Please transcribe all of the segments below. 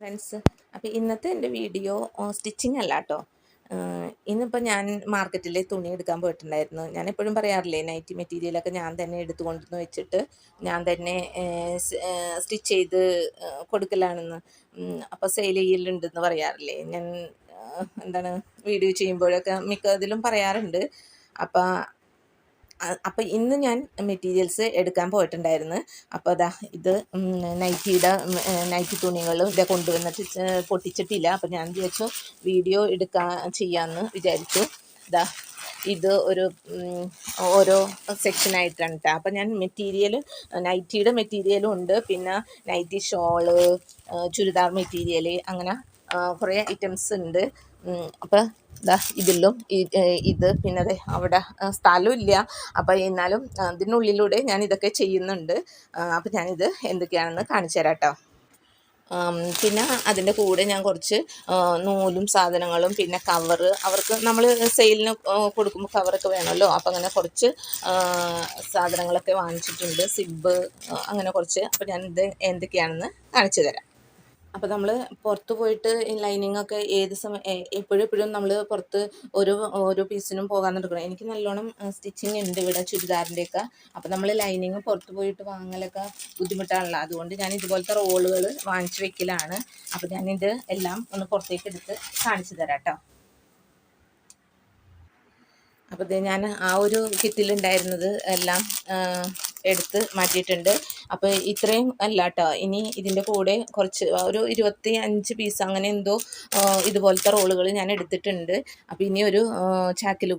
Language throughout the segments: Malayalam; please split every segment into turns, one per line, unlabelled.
ഫ്രണ്ട്സ് അപ്പോൾ ഇന്നത്തെ എന്റെ വീഡിയോ സ്റ്റിച്ചിങ് അല്ല കേട്ടോ ഇന്നിപ്പോൾ ഞാൻ മാർക്കറ്റിൽ തുണി എടുക്കാൻ പോയിട്ടുണ്ടായിരുന്നു. ഞാൻ എപ്പോഴും പറയാറില്ലേ നൈറ്റി മെറ്റീരിയലൊക്കെ ഞാൻ തന്നെ എടുത്തു വെച്ചിട്ട് ഞാൻ തന്നെ സ്റ്റിച്ച് ചെയ്ത് കൊടുക്കലാണെന്ന് അപ്പോൾ സെയിൽ ചെയ്യലുണ്ടെന്ന് പറയാറില്ലേ. ഞാൻ എന്താണ് വീഡിയോ ചെയ്യുമ്പോഴൊക്കെ മിക്ക ഇതിലും പറയാറുണ്ട്. അപ്പോൾ അപ്പോൾ ഇന്ന് ഞാൻ മെറ്റീരിയൽസ് എടുക്കാൻ പോയിട്ടുണ്ടായിരുന്നു. അപ്പോൾ അതാ ഇത് നൈറ്റിയുടെ നൈറ്റി തുണികൾ ഇതേ കൊണ്ടുവന്നിട്ട് പൊട്ടിച്ചിട്ടില്ല. അപ്പോൾ ഞാൻ വിചാരിച്ചു വീഡിയോ എടുക്കാൻ ചെയ്യാമെന്ന് വിചാരിച്ചു. ഇതാ ഇത് ഒരു ഓരോ സെക്ഷനായിട്ടാണ് കേട്ടോ അപ്പോൾ ഞാൻ മെറ്റീരിയൽ നൈറ്റിയുടെ മെറ്റീരിയലും ഉണ്ട്. പിന്നെ നൈറ്റി ഷോൾ ചുരിദാർ മെറ്റീരിയൽ അങ്ങനെ കുറേ ഐറ്റംസ് ഉണ്ട്. അപ്പോൾ ഇതാ ഇതിലും ഇത് പിന്നെ അതെ അവിടെ സ്ഥലമില്ല. അപ്പോൾ എന്നാലും അതിനുള്ളിലൂടെ ഞാൻ ഇതൊക്കെ ചെയ്യുന്നുണ്ട് അപ്പോൾ ഞാനിത് എന്തൊക്കെയാണെന്ന് കാണിച്ചു തരാം കേട്ടോ പിന്നെ അതിന്റെ കൂടെ ഞാൻ കുറച്ച് നൂലും സാധനങ്ങളും പിന്നെ കവറ് അവർക്ക് നമ്മൾ സെയിലിന് കൊടുക്കുമ്പോൾ കവറൊക്കെ വേണമല്ലോ അപ്പോൾ അങ്ങനെ കുറച്ച് സാധനങ്ങളൊക്കെ വാങ്ങിച്ചിട്ടുണ്ട്. സിബ് അങ്ങനെ കുറച്ച്. അപ്പോൾ ഞാനിത് എന്തൊക്കെയാണെന്ന് കാണിച്ചു തരാം. അപ്പോൾ നമ്മൾ പുറത്ത് പോയിട്ട് ഈ ലൈനിങ് ഒക്കെ ഏത് സമയം എപ്പോഴും എപ്പോഴും നമ്മൾ പുറത്ത് ഓരോ ഓരോ പീസിനും പോകാൻ നടക്കണം. എനിക്ക് നല്ലോണം സ്റ്റിച്ചിങ് ഉണ്ട് ഇവിടെ ചുരിദാറിന്റെയൊക്കെ അപ്പോൾ നമ്മൾ ലൈനിങ് പുറത്ത് പോയിട്ട് വാങ്ങലൊക്കെ ബുദ്ധിമുട്ടാണല്ലോ. അതുകൊണ്ട് ഞാൻ ഇതുപോലത്തെ റോളുകൾ വാങ്ങിച്ച് വെക്കലാണ്. അപ്പോൾ ഞാനിത് എല്ലാം ഒന്ന് പുറത്തേക്ക് എടുത്ത് കാണിച്ചു തരാം കേട്ടോ അപ്പോൾ ഞാൻ ആ ഒരു കിറ്റിലുണ്ടായിരുന്നത് എല്ലാം എടുത്ത് മാറ്റിയിട്ടുണ്ട്. അപ്പോൾ ഇത്രയും അല്ല കേട്ടോ ഇനി ഇതിന്റെ കൂടെ കുറച്ച് ഒരു ഇരുപത്തി അഞ്ച് പീസ് അങ്ങനെ എന്തോ ഇതുപോലത്തെ റോളുകൾ ഞാൻ എടുത്തിട്ടുണ്ട്. അപ്പോൾ ഇനി ഒരു ചാക്കിൽ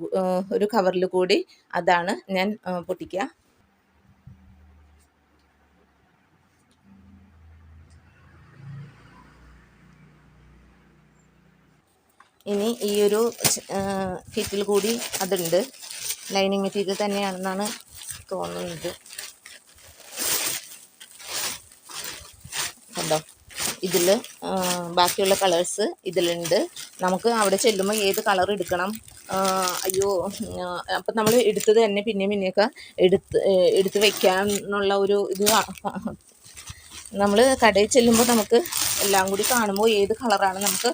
ഒരു കവറിൽ കൂടി അതാണ് ഞാൻ പൊട്ടിക്കുക. ഇനി ഈ ഒരു ഫിറ്റിൽ കൂടി അതുണ്ട്. ലൈനിങ് മെറ്റീരിയൽ തന്നെയാണെന്നാണ് തോന്നുന്നത് കണ്ടോ ഇതിൽ ബാക്കിയുള്ള കളേഴ്സ് ഇതിലുണ്ട്. നമുക്ക് അവിടെ ചെല്ലുമ്പോൾ ഏത് കളർ എടുക്കണം? അയ്യോ അപ്പം നമ്മൾ എടുത്തത് തന്നെ പിന്നെയും പിന്നെയൊക്കെ എടുത്ത് എടുത്ത് വെക്കാനുള്ള ഒരു ഇത് നമ്മൾ കടയിൽ ചെല്ലുമ്പോൾ നമുക്ക് എല്ലാം കൂടി കാണുമ്പോൾ ഏത് കളറാണ് നമുക്ക്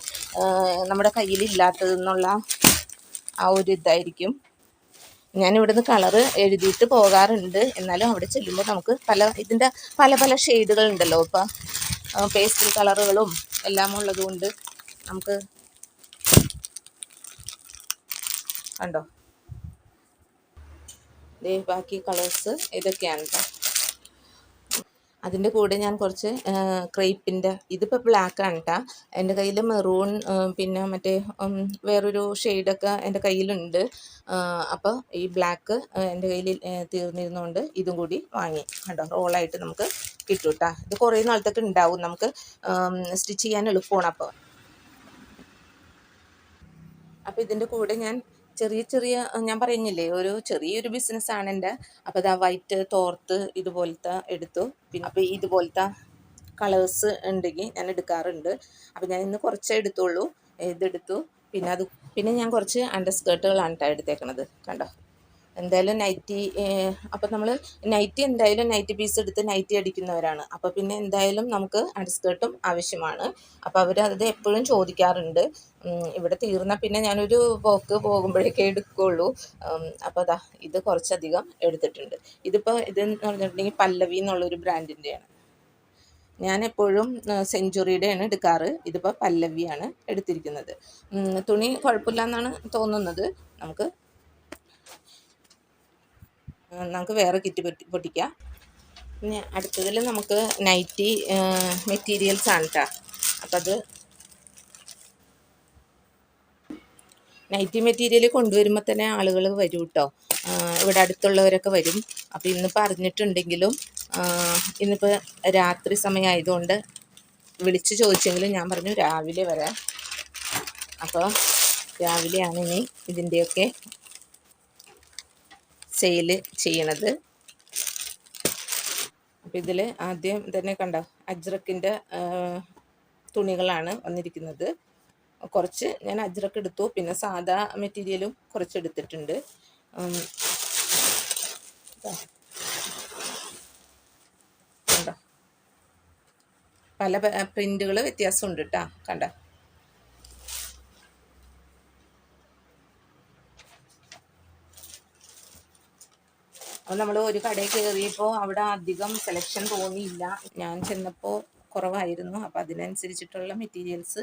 നമ്മുടെ കയ്യിൽ ഇല്ലാത്തതെന്നുള്ള ആ ഒരു ഇതായിരിക്കും. ഞാൻ ഇവിടുന്ന് കളറ് എഴുതിയിട്ട് പോകാറുണ്ട്. എന്നാലും അവിടെ ചെല്ലുമ്പോൾ നമുക്ക് പല ഇതിന്റെ പല പല ഷെയ്ഡുകൾ ഉണ്ടല്ലോ. ഇപ്പം പേസ്റ്റൽ കളറുകളും എല്ലാം ഉള്ളത് കൊണ്ട് നമുക്ക് കണ്ടോ? ദേ ബാക്കി കളേഴ്സ് ഇതൊക്കെയാണ് അതിന്റെ കൂടെ ഞാൻ കുറച്ച് ക്രേപ്പിന്റെ ഇതിപ്പോൾ ബ്ലാക്ക് ആണ് കേട്ടോ എന്റെ കയ്യിൽ മെറൂൺ പിന്നെ മറ്റേ വേറൊരു ഷെയ്ഡൊക്കെ എന്റെ കയ്യിലുണ്ട്. അപ്പോൾ ഈ ബ്ലാക്ക് എന്റെ കയ്യിൽ തീർന്നിരുന്നുകൊണ്ട് ഇതും കൂടി വാങ്ങി. കണ്ടോ? റോളായിട്ട് നമുക്ക് കിട്ടും കേട്ടോ ഇത് കുറേ നാളത്തേക്ക് ഉണ്ടാവും നമുക്ക് സ്റ്റിച്ച് ചെയ്യാൻ എളുപ്പമാണ് അപ്പോൾ അപ്പോൾ ഇതിന്റെ കൂടെ ഞാൻ ചെറിയ ചെറിയ ഞാൻ പറയുന്നില്ലേ ഒരു ചെറിയൊരു ബിസിനസ്സാണ് എന്റെ അപ്പോൾ ഇതാ വൈറ്റ് തോർത്ത് ഇതുപോലത്തെ എടുത്തു. പിന്നെ അപ്പോൾ ഇതുപോലത്തെ കളേഴ്സ് ഉണ്ടെങ്കിൽ ഞാൻ എടുക്കാറുണ്ട്. അപ്പോൾ ഞാൻ ഇന്ന് കുറച്ചേ എടുത്തുള്ളൂ. ഇതെടുത്തു പിന്നെ അത് പിന്നെ ഞാൻ കുറച്ച് അണ്ടർ സ്കേർട്ടുകളാണ് കേട്ടോ എടുത്തേക്കണത്. കണ്ടോ? എന്തായാലും നൈറ്റി അപ്പം നമ്മൾ നൈറ്റി എന്തായാലും നൈറ്റി പീസ് എടുത്ത് നൈറ്റി അടിക്കുന്നവരാണ്. അപ്പോൾ പിന്നെ എന്തായാലും നമുക്ക് അടിസ്കേർട്ടും ആവശ്യമാണ്. അപ്പോൾ അവരത് എപ്പോഴും ചോദിക്കാറുണ്ട്. ഇവിടെ തീർന്ന പിന്നെ ഞാനൊരു വോക്ക് പോകുമ്പോഴേക്കേ എടുക്കുകയുള്ളൂ അപ്പോൾ അതാ ഇത് കുറച്ചധികം എടുത്തിട്ടുണ്ട്. ഇതിപ്പോൾ ഇതെന്ന് പറഞ്ഞിട്ടുണ്ടെങ്കിൽ പല്ലവി എന്നുള്ളൊരു ബ്രാൻഡിന്റെയാണ് ഞാൻ എപ്പോഴും സെഞ്ചുറിയുടെയാണ് എടുക്കാറ്. ഇതിപ്പോൾ പല്ലവിയാണ് എടുത്തിരിക്കുന്നത്. തുണി കുഴപ്പമില്ല എന്നാണ് തോന്നുന്നത്. നമുക്ക് നമുക്ക് വേറെ കിറ്റ് പൊട്ടി പൊട്ടിക്കാം. പിന്നെ അടുത്തതിൽ നമുക്ക് നൈറ്റി മെറ്റീരിയൽസ് ആണ് കേട്ടോ അപ്പം അത് നൈറ്റി മെറ്റീരിയൽ കൊണ്ടുവരുമ്പോൾ തന്നെ ആളുകൾ വരും കേട്ടോ ഇവിടെ അടുത്തുള്ളവരൊക്കെ വരും. അപ്പോൾ ഇന്നിപ്പോൾ അറിഞ്ഞിട്ടുണ്ടെങ്കിലും ആ, ഇന്നിപ്പോൾ രാത്രി സമയമായതുകൊണ്ട് വിളിച്ച് ചോദിച്ചെങ്കിലും ഞാൻ പറഞ്ഞു രാവിലെ വരാം. അപ്പോൾ രാവിലെയാണ് ഇനി ഇതിന്റെയൊക്കെ സെയിൽ ചെയ്യണത്. അപ്പോൾ ഇതിൽ ആദ്യം തന്നെ കണ്ടോ അജ്രക്കിന്റെ തുണികളാണ് വന്നിരിക്കുന്നത്. കുറച്ച് ഞാൻ അജ്രക്ക് എടുത്തു പിന്നെ സാധാ മെറ്റീരിയലും കുറച്ച് എടുത്തിട്ടുണ്ട്. പല പ്രിന്റുകൾ വ്യത്യാസമുണ്ട് കേട്ടോ കണ്ട? അപ്പോൾ നമ്മൾ ഒരു കടയിൽ കയറിയപ്പോൾ അവിടെ അധികം സെലക്ഷൻ തോന്നിയില്ല. ഞാൻ ചെന്നപ്പോൾ കുറവായിരുന്നു. അപ്പോൾ അതിനനുസരിച്ചിട്ടുള്ള മെറ്റീരിയൽസ്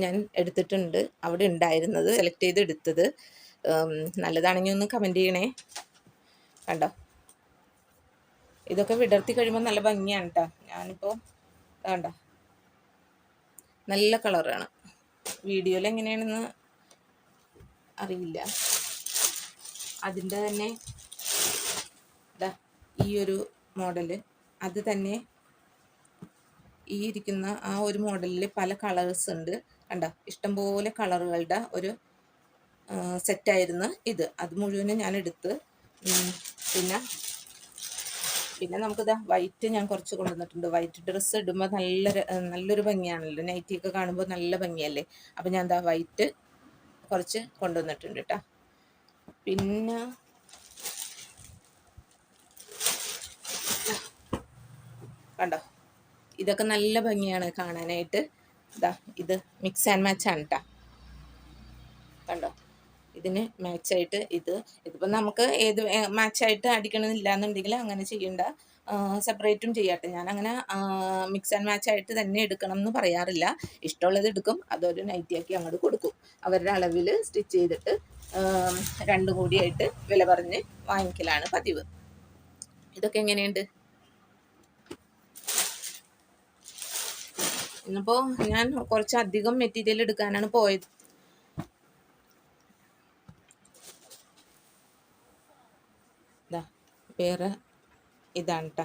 ഞാൻ എടുത്തിട്ടുണ്ട്. അവിടെ ഉണ്ടായിരുന്നത് സെലക്ട് ചെയ്ത് എടുത്തത് നല്ലതാണെങ്കിൽ ഒന്ന് കമന്റ് ചെയ്യണേ. കണ്ടോ? ഇതൊക്കെ വിടർത്തി കഴിയുമ്പോൾ നല്ല ഭംഗിയാണ് കേട്ടോ ഞാനിപ്പോൾ കണ്ടോ? നല്ല കളറാണ് വീഡിയോയിൽ എങ്ങനെയാണെന്ന് അറിയില്ല. അതിന്റെ തന്നെ ഈ ഒരു മോഡൽ. അത് തന്നെ ഈ ഇരിക്കുന്ന ആ ഒരു മോഡലിൽ പല കളേഴ്സ് ഉണ്ട്. കണ്ട? ഇഷ്ടംപോലെ കളറുകളുടെ ഒരു സെറ്റായിരുന്നു ഇത്. അത് മുഴുവനും ഞാൻ എടുത്ത് പിന്നെ പിന്നെ നമുക്കിതാ വൈറ്റ് ഞാൻ കുറച്ച് കൊണ്ടുവന്നിട്ടുണ്ട്. വൈറ്റ് ഡ്രസ്സ് ഇടുമ്പോൾ നല്ല നല്ലൊരു ഭംഗിയാണല്ലോ. നൈറ്റിയൊക്കെ കാണുമ്പോൾ നല്ല ഭംഗിയല്ലേ? അപ്പം ഞാൻ എന്താ വൈറ്റ് കുറച്ച് കൊണ്ടുവന്നിട്ടുണ്ട് കേട്ടോ പിന്നെ കണ്ടോ? ഇതൊക്കെ നല്ല ഭംഗിയാണ് കാണാനായിട്ട്. ഇതാ ഇത് മിക്സ് ആൻഡ് മാച്ച് ആണ് കേട്ടോ കണ്ടോ? ഇതിന് മാച്ചായിട്ട് ഇത്. ഇതിപ്പോൾ നമുക്ക് ഏത് മാച്ചായിട്ട് അടിക്കണമെന്നില്ല എന്നുണ്ടെങ്കിൽ അങ്ങനെ ചെയ്യണ്ട. സെപ്പറേറ്റും ചെയ്യട്ടെ. ഞാൻ അങ്ങനെ മിക്സ് ആൻഡ് മാച്ച് ആയിട്ട് തന്നെ എടുക്കണം എന്ന് പറയാറില്ല. ഇഷ്ടമുള്ളത് എടുക്കും. അതൊരു നൈറ്റിയാക്കി അങ്ങോട്ട് കൊടുക്കും. അവരുടെ അളവിൽ സ്റ്റിച്ച് ചെയ്തിട്ട് രണ്ടും കൂടിയായിട്ട് വില പറഞ്ഞ് വാങ്ങിക്കലാണ് പതിവ്. ഇതൊക്കെ എങ്ങനെയുണ്ട്? ഇന്നിപ്പോൾ ഞാൻ കുറച്ചധികം മെറ്റീരിയൽ എടുക്കാനാണ് പോയത്. വേറെ ഇതാണ് ട്ടാ.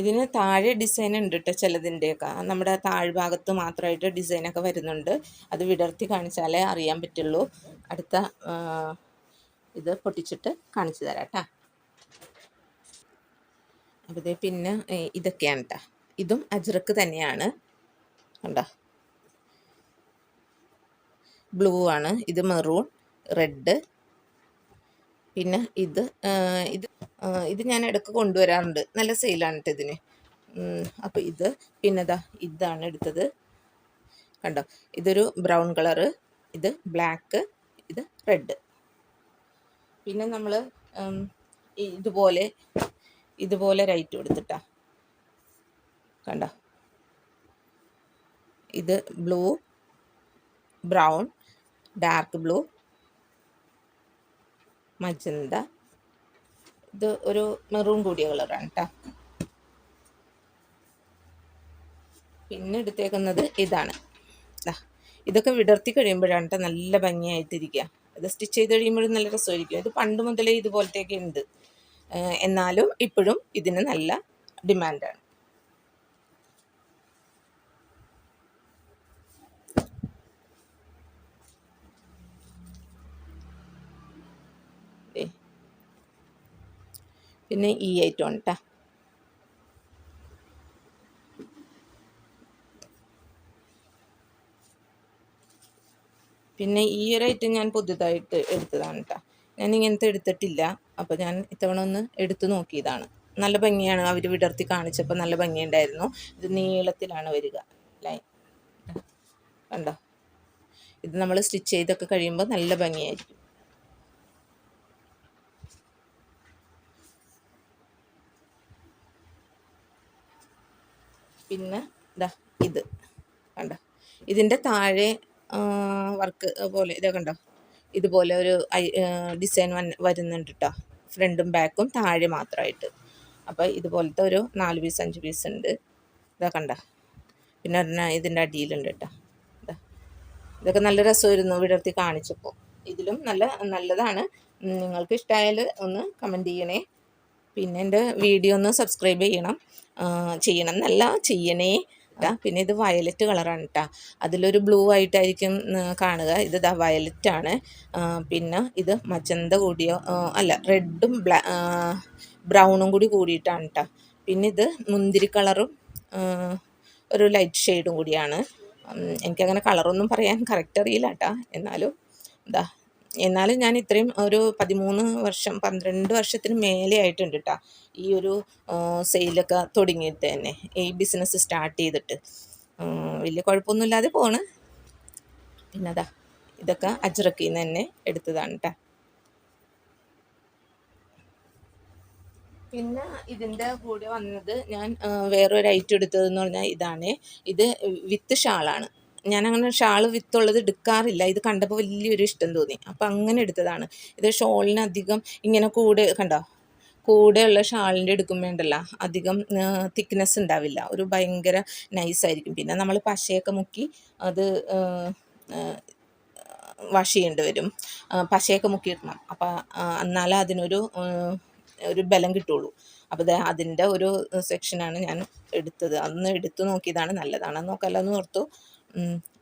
ഇതിന് താഴെ ഡിസൈൻ ഉണ്ട് കേട്ടോ ചിലതിന്റെയൊക്കെ നമ്മുടെ താഴ്ഭാഗത്ത് മാത്രമായിട്ട് ഡിസൈനൊക്കെ വരുന്നുണ്ട്. അത് വിടർത്തി കാണിച്ചാലേ അറിയാൻ പറ്റുള്ളൂ. അടുത്ത ഇത് പൊട്ടിച്ചിട്ട് കാണിച്ചു തരാം കേട്ടോ ദേ പിന്നെ ഇതൊക്കെയാണ് കേട്ടോ ഇതും അജ്രക്ക് തന്നെയാണ്. കണ്ടോ? ബ്ലൂ ആണ്. ഇത് മെറൂൺ റെഡ് പിന്നെ ഇത് ഇത് ഇത് ഞാൻ ഇടയ്ക്ക് കൊണ്ടുവരാറുണ്ട്. നല്ല സെയിലാണ് കേട്ടോ ഇതിന്. അപ്പോൾ ഇത് പിന്നെ ദാ ഇതാണ് എടുത്തത്. കണ്ടോ? ഇതൊരു ബ്രൗൺ കളറ് ഇത് ബ്ലാക്ക് ഇത് റെഡ് പിന്നെ നമ്മൾ ഇതുപോലെ ഇതുപോലെ റൈറ്റ് കൊടുത്തിട്ടാ. കണ്ട? ഇത് blue brown dark blue magenta. ഇത് ഒരു മെറൂൺ കൂടിയ കളറാണ് കേട്ടോ പിന്നെ എടുത്തേക്കുന്നത് ഇതാണ്. ഇതൊക്കെ വിടർത്തി കഴിയുമ്പോഴാണ് കേട്ടോ നല്ല ഭംഗിയായിട്ടിരിക്കുക ഇത് സ്റ്റിച്ച് ചെയ്ത് കഴിയുമ്പോഴും നല്ല രസമായിരിക്കും. ഇത് പണ്ട് മുതലേ ഇതുപോലത്തെയൊക്കെ ഉണ്ട്. എന്നാലും ഇപ്പോഴും ഇതിന് നല്ല ഡിമാൻഡാണ്. പിന്നെ ഈ ഐറ്റം ഉണ്ട് പിന്നെ ഈ ഒരു ഐറ്റം ഞാൻ പുതുതായിട്ട് എടുത്തതാണ് കേട്ടോ ഞാൻ ഇങ്ങനത്തെ എടുത്തിട്ടില്ല. അപ്പോൾ ഞാൻ ഇത്തവണ ഒന്ന് എടുത്തു നോക്കിയതാണ്. നല്ല ഭംഗിയാണ്. അവർ വിടർത്തി കാണിച്ചപ്പോൾ നല്ല ഭംഗിയുണ്ടായിരുന്നു. ഇത് നീളത്തിലാണ് വരിക. ലൈൻ കണ്ടോ? ഇത് നമ്മൾ സ്റ്റിച്ച് ചെയ്തൊക്കെ കഴിയുമ്പോൾ നല്ല ഭംഗിയായിരിക്കും. പിന്നെ ഇതാ ഇത്. കണ്ടോ? ഇതിന്റെ താഴെ വർക്ക് പോലെ ഇതൊക്കെ കണ്ടോ? ഇതുപോലെ ഒരു ഡിസൈൻ വരുന്നുണ്ട് കേട്ടോ ഫ്രണ്ടും ബാക്കും താഴെ മാത്രമായിട്ട് അപ്പോൾ ഇതുപോലത്തെ ഒരു നാല് പീസ് അഞ്ച് പീസ് ഉണ്ട്. ഇതാ കണ്ട. പിന്നെ ഒരെണ്ണം ഇതിന്റെ അടിയിലുണ്ട് കേട്ടോ ഇതാ. ഇതൊക്കെ നല്ല രസമായിരുന്നു വിടർത്തി കാണിച്ചപ്പോൾ ഇതിലും നല്ല നല്ലതാണ്. നിങ്ങൾക്ക് ഇഷ്ടമായാൽ ഒന്ന് കമന്റ് ചെയ്യണേ. പിന്നെ എന്റെ വീഡിയോ ഒന്ന് സബ്സ്ക്രൈബ് ചെയ്യണം. ചെയ്യണം എന്നല്ല ചെയ്യണേ. ട്ടാ. പിന്നെ ഇത് വയലറ്റ് കളറാണ് കേട്ടോ അതിലൊരു ബ്ലൂ ആയിട്ടായിരിക്കും കാണുക. ഇത് ദാ വയലറ്റ് ആണ്. പിന്നെ ഇത് മജന്ത കൂടിയ അല്ല റെഡും ബ്ലാ ബ്രൗണും കൂടി കൂടിയിട്ടാണ് കേട്ടോ പിന്നെ ഇത് മുന്തിരി കളറും ഒരു ലൈറ്റ് ഷെയ്ഡും കൂടിയാണ്. എനിക്കങ്ങനെ കളറൊന്നും പറയാൻ കറക്റ്റ് അറിയില്ല കേട്ടോ എന്നാലും ഇതാ എന്നാലും ഞാൻ ഇത്രയും ഒരു പതിമൂന്ന് വർഷം പന്ത്രണ്ട് വർഷത്തിന് മേലെ ആയിട്ടുണ്ട് കേട്ടോ ഈ ഒരു സെയിലൊക്കെ തുടങ്ങിയിട്ട് തന്നെ ഈ ബിസിനസ് സ്റ്റാർട്ട് ചെയ്തിട്ട്. വലിയ കുഴപ്പമൊന്നുമില്ലാതെ പോണ്. പിന്നെ അതാ ഇതൊക്കെ അജ്രക്കിൽ നിന്ന് തന്നെ എടുത്തതാണ് കേട്ടോ പിന്നെ ഇതിന്റെ കൂടെ വന്നത് ഞാൻ വേറൊരു ഐറ്റം എടുത്തതെന്ന് പറഞ്ഞാൽ ഇതാണ്. ഇത് വിത്ത് ഷാളാണ്. ഞാൻ അങ്ങനെ ഷാൾ വിത്തുള്ളത് എടുക്കാറില്ല. ഇത് കണ്ടപ്പോൾ വലിയൊരു ഇഷ്ടം തോന്നി. അപ്പം അങ്ങനെ എടുത്തതാണ്. ഇത് ഷോളിന് അധികം ഇങ്ങനെ കൂടെ കണ്ടോ? കൂടെയുള്ള ഷാളിന്റെ എടുക്കുമ്പോണ്ടല്ല അധികം തിക്നെസ് ഉണ്ടാവില്ല. ഒരു ഭയങ്കര നൈസായിരിക്കും പിന്നെ നമ്മൾ പശയൊക്കെ മുക്കി അത് വാഷ് ചെയ്യേണ്ടി വരും. പശയൊക്കെ മുക്കിയിടണം അപ്പം എന്നാലേ അതിനൊരു ഒരു ബലം കിട്ടുള്ളൂ. അപ്പോൾ അതിന്റെ ഒരു സെക്ഷനാണ് ഞാൻ എടുത്തത്. അന്ന് എടുത്തു നോക്കിയതാണ് നല്ലതാണെന്ന് നോക്കാമല്ലോ എന്ന് ഓർത്തു.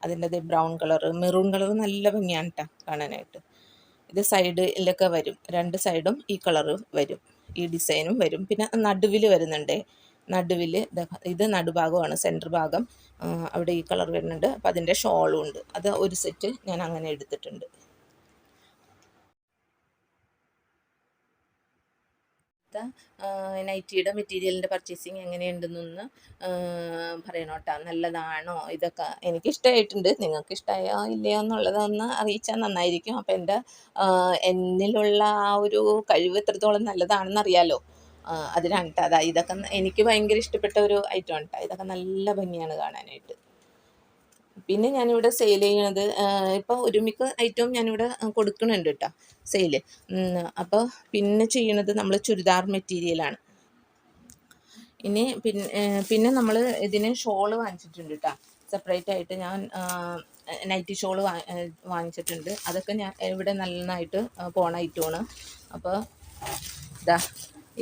അതിന്റെ ബ്രൗൺ കളർ മെറൂൺ കളർ നല്ല ഭംഗിയാണ് കേട്ടോ കാണാനായിട്ട്. ഇത് സൈഡിലൊക്കെ വരും. രണ്ട് സൈഡും ഈ കളറ് വരും. ഈ ഡിസൈനും വരും. പിന്നെ നടുവിൽ വരുന്നുണ്ട്. നടുവിൽ ഇത് നടുഭാഗമാണ് സെന്റർ ഭാഗം. അവിടെ ഈ കളർ വരുന്നുണ്ട്. അപ്പം അതിന്റെ ഷോളും ഉണ്ട്. അത് ഒരു സെറ്റ് ഞാൻ അങ്ങനെ എടുത്തിട്ടുണ്ട്. നൈറ്റിയുടെ മെറ്റീരിയലിന്റെ പർച്ചേസിങ് എങ്ങനെയുണ്ടെന്നൊന്ന് പറയണം കേട്ടോ നല്ലതാണോ? ഇതൊക്കെ എനിക്ക് ഇഷ്ടമായിട്ടുണ്ട് നിങ്ങൾക്ക് ഇഷ്ടമായോ ഇല്ലയോ എന്നുള്ളതൊന്ന് അറിയിച്ചാൽ നന്നായിരിക്കും. അപ്പം എന്റെ എന്നിലുള്ള ആ ഒരു കഴിവ് എത്രത്തോളം നല്ലതാണെന്ന് അറിയാലോ അതിനാണ് കേട്ടോ അതാ ഇതൊക്കെ എനിക്ക് ഭയങ്കര ഇഷ്ടപ്പെട്ട ഒരു ഐറ്റം കേട്ടോ ഇതൊക്കെ നല്ല ഭംഗിയാണ് കാണാനായിട്ട്. പിന്നെ ഞാനിവിടെ സെയിൽ ചെയ്യണത് ഇപ്പോൾ ഒരുമിക്ക ഐറ്റവും ഞാനിവിടെ കൊടുക്കുന്നുണ്ട് കേട്ടോ സെയിൽ അപ്പോൾ പിന്നെ ചെയ്യണത് നമ്മൾ ചുരിദാർ മെറ്റീരിയലാണ് ഇനി പിന്നെ പിന്നെ നമ്മൾ ഇതിന് ഷോൾ വാങ്ങിച്ചിട്ടുണ്ട് കേട്ടോ സെപ്പറേറ്റ് ആയിട്ട് ഞാൻ നൈറ്റി ഷോൾ വാങ്ങിച്ചിട്ടുണ്ട്. അതൊക്കെ ഞാൻ ഇവിടെ നന്നായിട്ട് പോണ ഐറ്റമാണ് അപ്പോൾ ഇതാ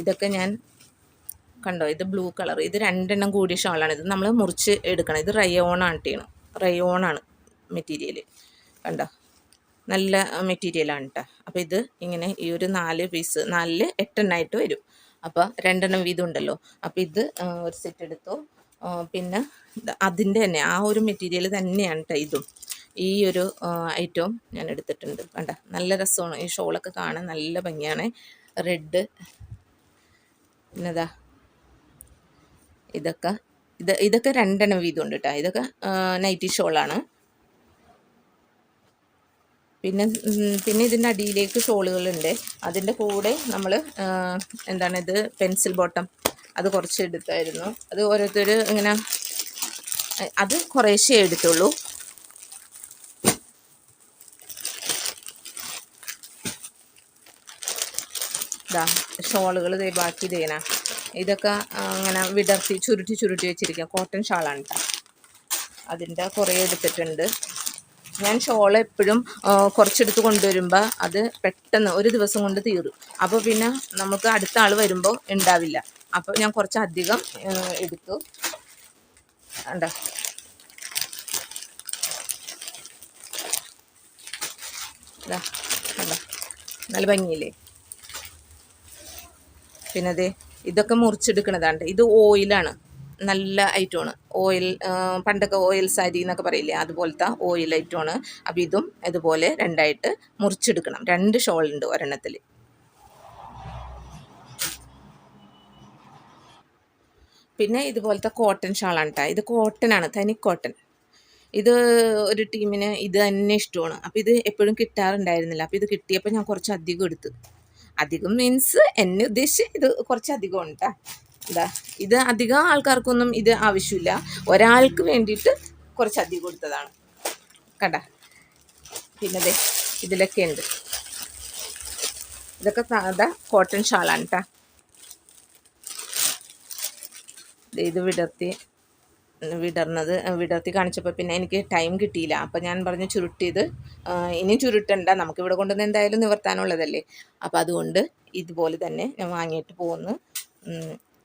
ഇതൊക്കെ ഞാൻ കണ്ടോ? ഇത് ബ്ലൂ കളർ ഇത് രണ്ടെണ്ണം കൂടിയ ഷോളാണ് ഇത് നമ്മൾ മുറിച്ച് എടുക്കണം. ഇത് റയോണാണ് ചെയ്യണം റയോണാണ് മെറ്റീരിയൽ കണ്ടോ? നല്ല മെറ്റീരിയലാണ് കേട്ടോ അപ്പോൾ ഇത് ഇങ്ങനെ ഈ ഒരു നാല് പീസ് നാലിൽ എട്ടെണ്ണമായിട്ട് വരും. അപ്പോൾ രണ്ടെണ്ണം വീതം ഉണ്ടല്ലോ അപ്പോൾ ഇത് ഒരു സെറ്റ് എടുത്തു. പിന്നെ അതിന്റെ തന്നെ ആ ഒരു മെറ്റീരിയൽ തന്നെയാണ് കേട്ടോ ഇതും. ഈ ഒരു ഐറ്റവും ഞാൻ എടുത്തിട്ടുണ്ട്. കണ്ട? നല്ല രസമാണ്. ഈ ഷോളൊക്കെ കാണാൻ നല്ല ഭംഗിയാണ്. റെഡ് പിന്നെതാ ഇതൊക്കെ ഇത് ഇതൊക്കെ രണ്ടെണ്ണം വീതം ഉണ്ട് കേട്ടോ ഇതൊക്കെ നൈറ്റി ഷോളാണ് പിന്നെ പിന്നെ ഇതിന്റെ അടിയിലേക്ക് ഷോളുകളുണ്ട് അതിന്റെ കൂടെ നമ്മൾ എന്താണ് ഇത്? പെൻസിൽ ബോട്ടം അത് കുറച്ച് എടുത്തായിരുന്നു. അത് ഓരോരുത്തർ ഇങ്ങനെ അത് കുറേശ്ശേ എടുത്തുള്ളൂ. ഇതാ ഷോളുകൾ ബാക്കി ഇതേന. ഇതൊക്കെ അങ്ങനെ വിടർത്തി ചുരുട്ടി ചുരുട്ടി വെച്ചിരിക്കുക കോട്ടൺ ഷാളാണ് കേട്ടോ അതിന്റെ കുറേ എടുത്തിട്ടുണ്ട്. ഞാൻ ഷോൾ എപ്പോഴും കുറച്ചെടുത്ത് കൊണ്ടുവരുമ്പോൾ അത് പെട്ടെന്ന് ഒരു ദിവസം കൊണ്ട് തീരും. അപ്പോൾ പിന്നെ നമുക്ക് അടുത്ത ആൾ വരുമ്പോൾ ഉണ്ടാവില്ല അപ്പോൾ ഞാൻ കുറച്ചധികം എടുത്തു. ഉണ്ടോ നല്ല ഭംഗിയില്ലേ? പിന്നെ അതെ ഇതൊക്കെ മുറിച്ചെടുക്കണതാണ് ഇത് ഓയിലാണ്. നല്ല ഐറ്റമാണ്. ഓയിൽ പണ്ടൊക്കെ ഓയിൽ സാരി എന്നൊക്കെ പറയില്ലേ അതുപോലത്തെ ഓയിൽ ഐറ്റമാണ്. അപ്പോൾ ഇതും ഇതുപോലെ രണ്ടായിട്ട് മുറിച്ചെടുക്കണം. രണ്ട് ഷോൾ ഉണ്ട് ഒരെണ്ണത്തിൽ. പിന്നെ ഇതുപോലത്തെ കോട്ടൺ ഷാളാണ് കേട്ടോ ഇത് കോട്ടൺ ആണ് തനി കോട്ടൺ. ഇത് ഒരു ടീമിന് ഇത് തന്നെ ഇഷ്ടമാണ്. അപ്പോൾ ഇത് എപ്പോഴും കിട്ടാറുണ്ടായിരുന്നില്ല. അപ്പോൾ ഇത് കിട്ടിയപ്പോൾ ഞാൻ കുറച്ച് അധികം എടുത്തു. അധികം മീൻസ് എന്നെ ഉദ്ദേശിച്ച് ഇത് കുറച്ച് അധികം ഉണ്ട്. എന്താ ഇത് അധികം ആൾക്കാർക്കൊന്നും ഇത് ആവശ്യമില്ല. ഒരാൾക്ക് വേണ്ടിയിട്ട് കുറച്ച് അധികം കൊടുത്തതാണ്. കണ്ട? പിന്നെ ദേ ഇതിലൊക്കെ ഉണ്ട്. ഇതൊക്കെ സാധാ കോട്ടൺ ഷാളാണ് കേട്ടോ ഇത് വിടർത്തി. വിടർന്നത് വിടർത്തി കാണിച്ചപ്പോൾ പിന്നെ എനിക്ക് ടൈം കിട്ടിയില്ല. അപ്പം ഞാൻ പറഞ്ഞു ചുരുട്ടിയത് ഇനി ചുരുട്ടണ്ട. നമുക്കിവിടെ കൊണ്ടുവന്ന് എന്തായാലും നിവർത്താനുള്ളതല്ലേ. അപ്പം അതുകൊണ്ട് ഇതുപോലെ തന്നെ ഞാൻ വാങ്ങിയിട്ട് പോകുന്നു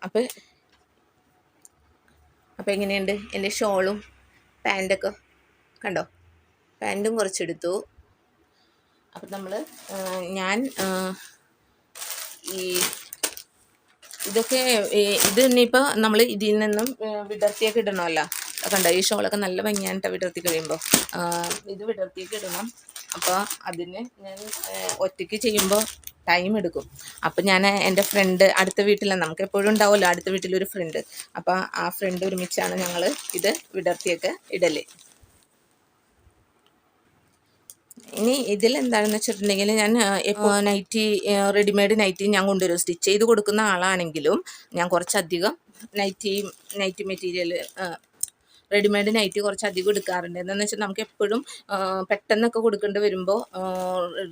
അപ്പം അപ്പം എങ്ങനെയുണ്ട്? എന്റെ ഷോളും പാന്റൊക്കെ കണ്ടോ? പാന്റും കുറച്ചെടുത്തു അപ്പം നമ്മൾ ഞാൻ ഈ ഇതൊക്കെ ഇത് ഇനിയിപ്പോൾ നമ്മൾ ഇതിൽ നിന്നും വിടർത്തിയൊക്കെ ഇടണമല്ലോ. കണ്ട ഈ ഷോളൊക്കെ നല്ല ഭംഗിയാണ് വിടർത്തി കഴിയുമ്പോൾ ഇത് വിടർത്തിയൊക്കെ ഇടണം. അപ്പോൾ അതിന് ഞാൻ ഒറ്റയ്ക്ക് ചെയ്യുമ്പോൾ ടൈം എടുക്കും. അപ്പം ഞാൻ എന്റെ ഫ്രണ്ട് അടുത്ത വീട്ടിലാണ് നമുക്ക് എപ്പോഴും ഉണ്ടാവുമല്ലോ അടുത്ത വീട്ടിലൊരു ഫ്രണ്ട് അപ്പോൾ ആ ഫ്രണ്ട് ഒരുമിച്ചാണ് ഞങ്ങൾ ഇത് വിടർത്തിയൊക്കെ ഇടൽ. ഇനി ഇതിൽ എന്താണെന്ന് വെച്ചിട്ടുണ്ടെങ്കിൽ ഞാൻ ഇപ്പോൾ നൈറ്റി റെഡിമെയ്ഡ് നൈറ്റി ഞാൻ കൊണ്ടുവരും. സ്റ്റിച്ച് ചെയ്ത് കൊടുക്കുന്ന ആളാണെങ്കിലും ഞാൻ കുറച്ചധികം നൈറ്റിയും നൈറ്റി മെറ്റീരിയൽ റെഡിമെയ്ഡ് നൈറ്റി കുറച്ച് അധികം എടുക്കാറുണ്ട്. എന്താണെന്ന് വെച്ചാൽ നമുക്ക് എപ്പോഴും പെട്ടെന്നൊക്കെ കൊടുക്കേണ്ടി വരുമ്പോൾ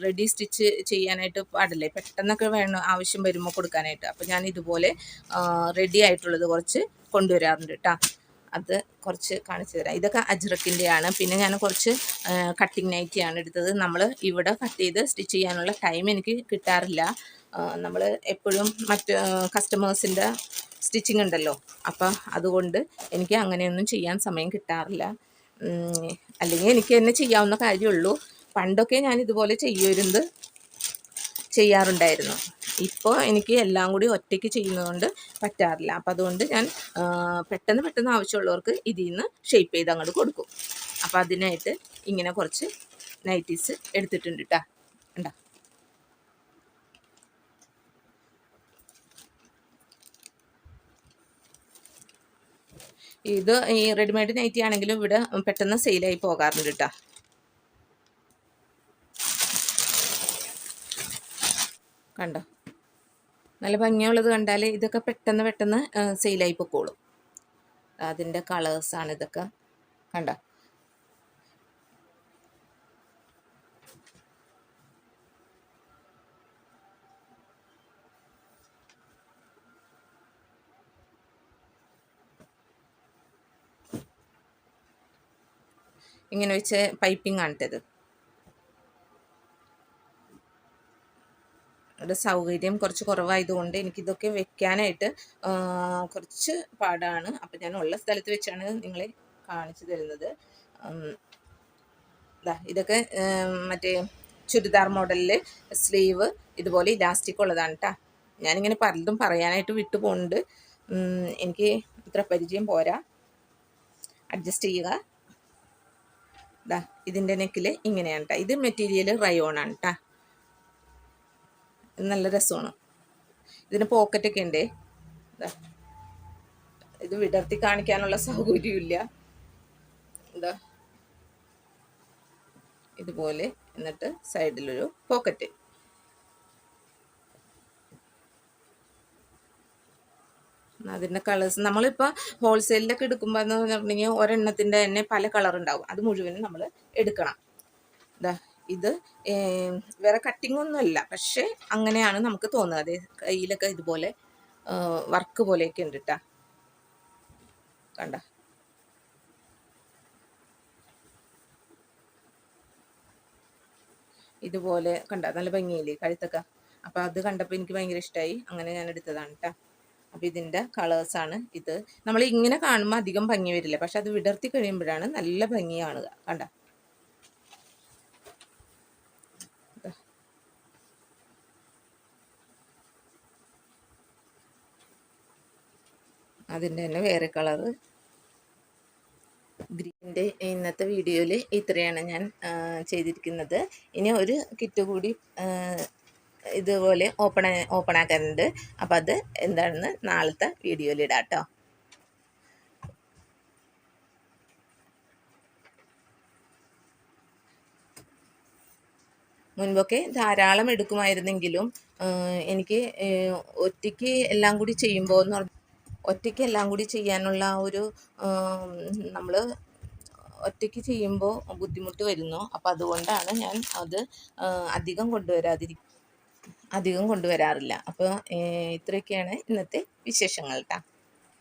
റെഡി സ്റ്റിച്ച് ചെയ്യാനായിട്ട് പാടില്ലേ? പെട്ടെന്നൊക്കെ വേണം ആവശ്യം വരുമ്പോൾ കൊടുക്കാനായിട്ട്. അപ്പോൾ ഞാൻ ഇതുപോലെ റെഡി ആയിട്ടുള്ളത് കുറച്ച് കൊണ്ടുവരാറുണ്ട് കേട്ടോ അത് കുറച്ച് കാണിച്ചു തരാം. ഇതൊക്കെ അജ്രക്കിന്റെയാണ് പിന്നെ ഞാൻ കുറച്ച് കട്ടിങ് നൈറ്റിയാണ് എടുത്തത്. നമ്മൾ ഇവിടെ കട്ട് ചെയ്ത് സ്റ്റിച്ച് ചെയ്യാനുള്ള ടൈം എനിക്ക് കിട്ടാറില്ല. നമ്മൾ എപ്പോഴും മറ്റ് കസ്റ്റമേഴ്സിന്റെ സ്റ്റിച്ചിങ് ഉണ്ടല്ലോ. അപ്പം അതുകൊണ്ട് എനിക്ക് അങ്ങനെയൊന്നും ചെയ്യാൻ സമയം കിട്ടാറില്ല. അല്ലെങ്കിൽ എനിക്ക് തന്നെ ചെയ്യാവുന്ന കാര്യമുള്ളൂ പണ്ടൊക്കെ ഞാൻ ഇതുപോലെ ചെയ്യുമായിരുന്നത് ചെയ്യാറുണ്ടായിരുന്നു. ഇപ്പോൾ എനിക്ക് എല്ലാം കൂടി ഒറ്റയ്ക്ക് ചെയ്യുന്നതുകൊണ്ട് പറ്റാറില്ല. അപ്പം അതുകൊണ്ട് ഞാൻ പെട്ടെന്ന് പെട്ടെന്ന് ആവശ്യമുള്ളവർക്ക് ഇതിൽ നിന്ന് ഷേപ്പ് ചെയ്ത് അങ്ങോട്ട് കൊടുക്കും. അപ്പം അതിനായിട്ട് ഇങ്ങനെ കുറച്ച് നൈറ്റീസ് എടുത്തിട്ടുണ്ട് കേട്ടോ. ഉണ്ടോ ഇത് ഈ റെഡിമെയ്ഡ് നൈറ്റി ആണെങ്കിലും ഇവിടെ പെട്ടെന്ന് സെയിലായി പോകാറുണ്ട് കേട്ടോ. കണ്ടോ? നല്ല ഭംഗിയുള്ളത് കണ്ടാൽ ഇതൊക്കെ പെട്ടെന്ന് പെട്ടെന്ന് സെയിലായി പൊക്കോളും. അതിന്റെ കളേഴ്സാണ് ഇതൊക്കെ. കണ്ട? ഇങ്ങനെ വെച്ച് പൈപ്പിംഗ് ആണിട്ടത്. ഇവിടെ സൗകര്യം കുറച്ച് കുറവായതുകൊണ്ട് എനിക്കിതൊക്കെ വെക്കാനായിട്ട് കുറച്ച് പാടാണ്. അപ്പം ഞാൻ ഉള്ള സ്ഥലത്ത് വെച്ചാണ് നിങ്ങളെ കാണിച്ചു തരുന്നത്. ഇതൊക്കെ മറ്റേ ചുരിദാർ മോഡലിൽ സ്ലീവ് ഇതുപോലെ ഇലാസ്റ്റിക് ഉള്ളതാണ് കേട്ടോ ഞാനിങ്ങനെ പലതും പറയാനായിട്ട് വിട്ടുപോകുന്നുണ്ട് എനിക്ക് ഇത്ര പരിചയം പോരാ. അഡ്ജസ്റ്റ് ചെയ്യുക. ദാ ഇതിന്റെ നെക്കിൽ ഇങ്ങനെയാണ് കേട്ടോ ഇത് മെറ്റീരിയൽ റയോൺ ആണ് കേട്ടോ ഇത് നല്ല രസമാണ്. ഇതിന് പോക്കറ്റൊക്കെ ഉണ്ട്. ഇത് വിടർത്തി കാണിക്കാനുള്ള സൗകര്യമില്ല. എന്താ ഇതുപോലെ എന്നിട്ട് സൈഡിലൊരു പോക്കറ്റ് അതിന്റെ കളേഴ്സ് നമ്മളിപ്പോൾ ഹോൾസെയിലൊക്കെ എടുക്കുമ്പോൾ എന്ന് പറഞ്ഞിട്ടുണ്ടെങ്കിൽ ഒരെണ്ണത്തിന്റെ തന്നെ പല കളർ ഉണ്ടാവും. അത് മുഴുവനും നമ്മൾ എടുക്കണം. ഇതാ ഇത് വേറെ കട്ടിംഗ് ഒന്നുമല്ല. പക്ഷേ അങ്ങനെയാണ് നമുക്ക് തോന്നുന്നത്. അതെ കയ്യിലൊക്കെ ഇതുപോലെ വർക്ക് പോലെയൊക്കെ ഉണ്ട് കേട്ടാ കണ്ട? ഇതുപോലെ കണ്ട? നല്ല ഭംഗിയില്ലേ? കഴുത്തൊക്കെ. അപ്പോൾ അത് കണ്ടപ്പോൾ എനിക്ക് ഭയങ്കര ഇഷ്ടമായി അങ്ങനെ ഞാൻ എടുത്തതാണ് കേട്ടോ അപ്പോൾ ഇതിന്റെ ആണ് ഇത്. നമ്മൾ ഇങ്ങനെ കാണുമ്പോൾ അധികം ഭംഗി വരില്ല. പക്ഷെ അത് വിടർത്തി കഴിയുമ്പോഴാണ് നല്ല ഭംഗി കാണുക കണ്ട? അതിന്റെ തന്നെ വേറെ കളറ്. ഗ്രീന്റെ ഇന്നത്തെ വീഡിയോയിൽ ഇത്രയാണ് ഞാൻ ചെയ്തിരിക്കുന്നത്. ഇനി ഒരു കിറ്റ് കൂടി ഇതുപോലെ ഓപ്പൺ ഓപ്പൺ ആക്കാനുണ്ട്. അപ്പം അത് എന്താണെന്ന് നാളത്തെ വീഡിയോയിൽ ഇടാം കേട്ടോ മുൻപൊക്കെ ധാരാളം എടുക്കുമായിരുന്നെങ്കിലും എനിക്ക് ഒറ്റയ്ക്ക് എല്ലാം കൂടി ചെയ്യുമ്പോൾ എന്ന് ഒറ്റയ്ക്ക് എല്ലാം കൂടി ചെയ്യാനുള്ള ആ ഒരു നമ്മൾ ഒറ്റയ്ക്ക് ചെയ്യുമ്പോൾ ബുദ്ധിമുട്ട് വരുന്നു. അപ്പോൾ അതുകൊണ്ടാണ് ഞാൻ അത് അധികം കൊണ്ടുവരാതിരി അധികം കൊണ്ടുവരാറില്ല. അപ്പോൾ ഇത്രയൊക്കെയാണ് ഇന്നത്തെ വിശേഷങ്ങൾ കേട്ടോ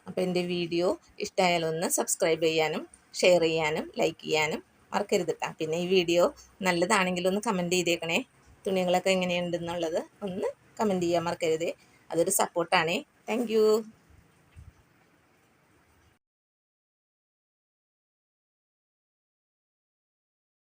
അപ്പോൾ എന്റെ വീഡിയോ ഇഷ്ടമായാലൊന്ന് സബ്സ്ക്രൈബ് ചെയ്യാനും ഷെയർ ചെയ്യാനും ലൈക്ക് ചെയ്യാനും മറക്കരുത് കേട്ടോ പിന്നെ ഈ വീഡിയോ നല്ലതാണെങ്കിൽ ഒന്ന് കമന്റ് ചെയ്തേക്കണേ. തുണികളൊക്കെ എങ്ങനെയുണ്ടെന്നുള്ളത് ഒന്ന് കമന്റ് ചെയ്യാൻ മറക്കരുത്. അതൊരു സപ്പോർട്ടാണേ. താങ്ക്